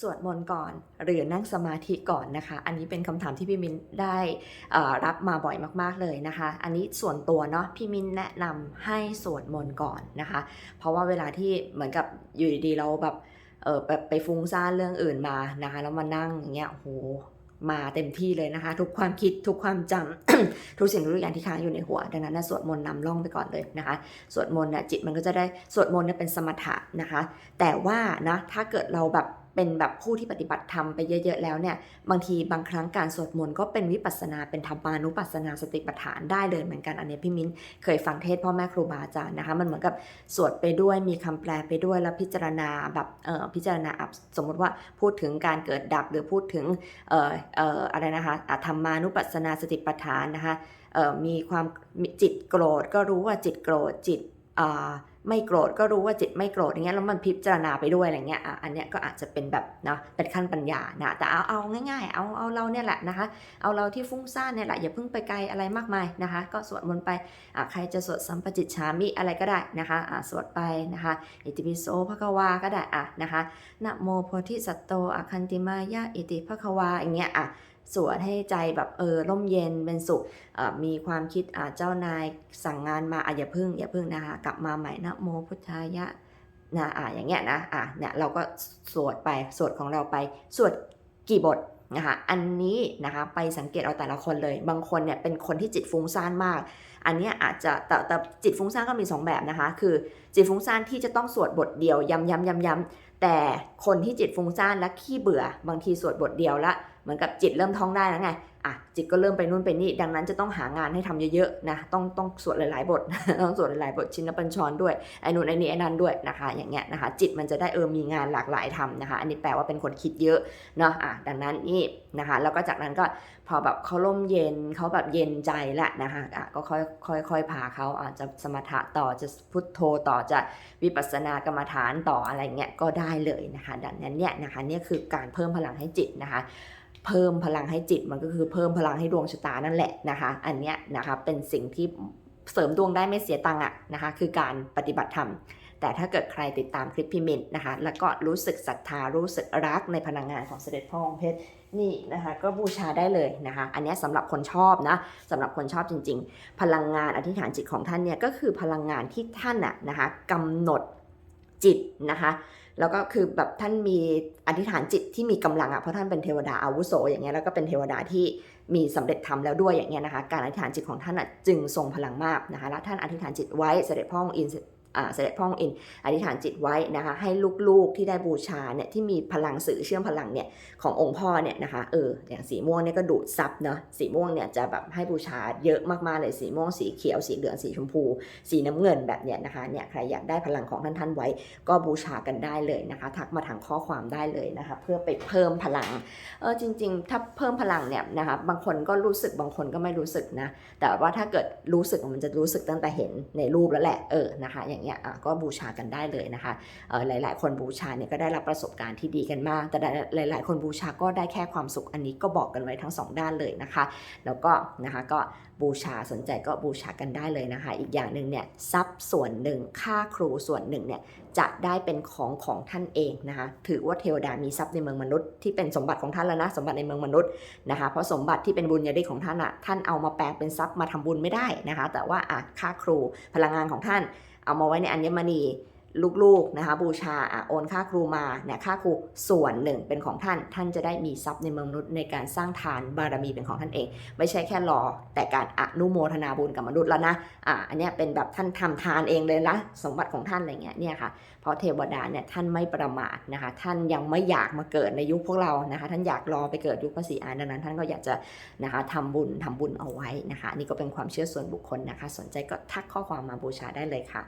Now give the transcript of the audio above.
สวดมนต์ก่อน หรือนั่งสมาธิก่อนนะคะ อันนี้เป็นคำถามที่พี่มินได้รับมาบ่อยมากๆเลยนะคะ อันนี้ส่วนตัวเนาะพี่มินแนะนำให้สวดมนต์ก่อนนะคะ เพราะว่าเวลาที่เหมือนกับอยู่ดีๆเราแบบเออแบบไปฟุ้งซ่านเรื่องอื่นมานะคะ แล้วมานั่งอย่างเงี้ยโอ้โหมาเต็มที่เลยนะคะ ทุกความคิดทุกความจำทุกสิ่งทุกอย่างที่ค้างอยู่ในหัว ดังนั้นนะสวดมนต์นำล่องไปก่อนเลยนะคะสวดมนต์เนี่ยจิตมันก็จะได้สวดมนต์เนี่ยเป็นสมถะนะคะ แต่ว่านะถ้าเกิดเราแบบ เป็นแบบผู้ที่ปฏิบัติธรรมไปเยอะ ๆ แล้วเนี่ยบางทีบางครั้งการสวดมนต์ก็เป็นวิปัสนาเป็นธรรมานุปัสนาสติปัฏฐานได้เลยเหมือนกันอันนี้พี่มิ้นเคยฟังเทศพ่อแม่ครูบาอาจารย์นะคะมันเหมือนกับสวดไปด้วยมีคำแปลไปด้วยแล้วพิจารณาแบบเออพิจารณาอะสมมติว่าพูดถึงการเกิดดับหรือพูดถึงเออเอออะไรนะคะธรรมานุปัสนาสติปัฏฐานนะคะเออมีความจิตโกรธก็รู้ว่าจิตโกรธจิต ไม่โกรธก็รู้ว่าจิตไม่โกรธอย่างเงี้ยแล้วมันพิจารณาไปด้วยอะไรเงี้ยอะอันเนี้ยก็อาจจะเป็นแบบเนาะเป็นขั้นปัญญานะแต่เอาเอาง่ายๆ เอาเอาเราเนี่ยแหละนะคะเอาเราที่ฟุ้งซ่านเนี่ยแหละอย่าเพิ่งไปไกลอะไรมากมายนะคะ ก็สวดมนต์ไปอะใครจะสวดสัมปจิตฉามิอะไรก็ได้นะคะอะสวดไปนะคะอิติปิโสภควาก็ได้อะนะคะนะโมโพธิสัตโตอคันติมายะอิติภควาอย่างเงี้ยอะ สวดให้ใจแบบเออร่มเย็นเป็นสุขมีความคิดเจ้านายสั่งงานมาอะอย่าพึ่งอย่าพึ่งนะคะกลับมาใหม่นะโมพุทธายะนะอ่าอย่างเงี้ยนะอะเนี่ยเราก็สวดไปสวดของเราไปสวดกี่บทนะคะอันนี้นะคะไปสังเกตเอาแต่ละคนเลย บางคนเนี่ยเป็นคนที่จิตฟุ้งซ่านมาก อันนี้อาจจะแต่แต่จิตฟุ้งซ่านก็มี 2 แบบนะคะ คือจิตฟุ้งซ่านที่จะต้องสวดบทเดียวย้ำย้ำย้ำย้ำแต่คนที่จิตฟุ้งซ่านและขี้เบื่อบางทีสวดบทเดียวละ เหมือนกับจิตเริ่มท่องได้แล้วไงอะจิตก็เริ่มไปนู่นไปนี่ ดังนั้นจะต้องหางานให้ทำเยอะๆนะต้องต้องสวดหลายๆ บทต้องสวดหลายๆบทชินปัญชรด้วยไอ้นู่นไอ้นี่ไอ้นั่นด้วยนะคะ อย่างเงี้ยนะคะ จิตมันจะได้เออมีงานหลากหลายทำนะคะ อันนี้แปลว่าเป็นคนคิดเยอะเนาะอะดังนั้นนี่นะคะแล้วก็จากนั้นก็พอแบบเขาล่มเย็นเขาแบบเย็นใจละนะคะอะก็ค่อยค่อยค่อยพาเขาอาจจะสมถะต่อจะพุทโธต่อจะวิปัสสนากรรมฐานต่ออะไรเงี้ยก็ได้เลยนะคะ ดังนั้นเนี่ยนะคะเนี่ยคือการเพิ่มพลังให้จิตนะคะ เพิ่มพลังให้จิตมันก็คือเพิ่มพลังให้ดวงชะตานั่นแหละนะคะ อันเนี้ยนะคะเป็นสิ่งที่เสริมดวงได้ไม่เสียตังค์อะนะคะ คือการปฏิบัติธรรมแต่ถ้าเกิดใครติดตามคลิปพิมินนะคะ แล้วก็รู้สึกศรัทธารู้สึกรักในพลังงานของเสด็จพ่อองค์เพชรนี่นะคะก็บูชาได้เลยนะคะ อันนี้ยสำหรับคนชอบนะสำหรับคนชอบจริง ๆ พลังงานอธิษฐานจิตของท่านเนี่ยก็คือพลังงานที่ท่านอะนะคะกำหนด จิตนะคะแล้วก็คือแบบท่านมีอธิษฐานจิตที่มีกำลังอะเพราะท่านเป็นเทวดาอาวุโสอย่างเงี้ยแล้วก็เป็นเทวดาที่มีสำเร็จธรรมแล้วด้วยอย่างเงี้ยนะคะ การอธิษฐานจิตของท่านอะจึงทรงพลังมากนะคะแล้วท่านอธิษฐานจิตไว้เสด็จพ่อองค์อิน เสด็จพ่อองค์อินอธิษฐานจิตไว้นะคะให้ลูกๆที่ได้บูชาเนี่ยที่มีพลังสื่อเชื่อมพลังเนี่ยขององค์พ่อเนี่ยนะคะเอออย่างสีม่วงเนี่ยก็ดูดซับเนาะสีม่วงเนี่ยจะแบบให้บูชาเยอะมากๆเลยสีม่วงสีเขียวสีเหลืองสีชมพู สีน้ำเงินแบบเนี้ยนะคะเนี่ยใครอยากได้พลังของท่านท่านๆไว้ ก็บูชากันได้เลยนะคะทักมาทางข้อความได้เลยนะคะเพื่อไปเพิ่มพลังเออจริง ๆ ถ้าเพิ่มพลังเนี่ยนะคะบางคนก็รู้สึกบางคนก็ไม่รู้สึกนะแต่ว่าถ้าเกิดรู้สึกมันจะรู้สึกตั้งแต่เห็นในรูปแล้วแหละเออนะคะอย่างเงี้ยก็บูชากันได้เลยนะคะหลาย ๆ คนบูชาเนี่ยก็ได้รับประสบการณ์ที่ดีกันมาก แต่หลาย ๆ คนบูชาก็ได้แค่ความสุขอันนี้ก็บอกกันไว้ทั้งสองด้านเลยนะคะ แล้วก็นะคะก็บูชาสนใจก็บูชากันได้เลยนะคะ อีกอย่างหนึ่งเนี่ยทรัพย์ส่วนหนึ่งค่าครูส่วนหนึ่งเนี่ย จะได้เป็นของของท่านเองนะคะถือว่าเทวดามีทรัพย์ในเมืองมนุษย์ที่เป็นสมบัติของท่านแล้วนะสมบัติในเมืองมนุษย์นะคะเพราะสมบัติที่เป็นบุญญาธิของท่านอะท่านเอามาแปลงเป็นทรัพย์มาทำบุญไม่ได้นะคะแต่ว่าอะค่าครูพลังงานของท่าน เอามาไว้ในอัญมณี ลูกๆนะคะบูชาอโอนค่าครูมาเนี่ยค่าครูส่วนหนึ่งเป็นของท่าน ท่านจะได้มีทรัพย์ในเมืองมนุษย์ในการสร้างทานบารมีเป็นของท่านเอง ไม่ใช่แค่รอแต่การอนุโมทนาบุญกับมนุษย์แล้วนะอ่าอันนี้เป็นแบบท่านทำทานเองเลยนะสมบัติของท่านอะไรเงี้ยเนี่ยค่ะเพราะเทวดาเนี่ยท่านไม่ประมาทนะคะท่านยังไม่อยากมาเกิดในยุคพวกเรานะคะท่านอยากรอไปเกิดยุคพระศรีอานดังนั้น ท่านก็อยากจะนะคะทำบุญทำบุญเอาไว้นะคะนี่ก็เป็นความเชื่อส่วนบุคคลนะคะ สนใจก็ทักข้อความมาบูชาได้เลยค่ะ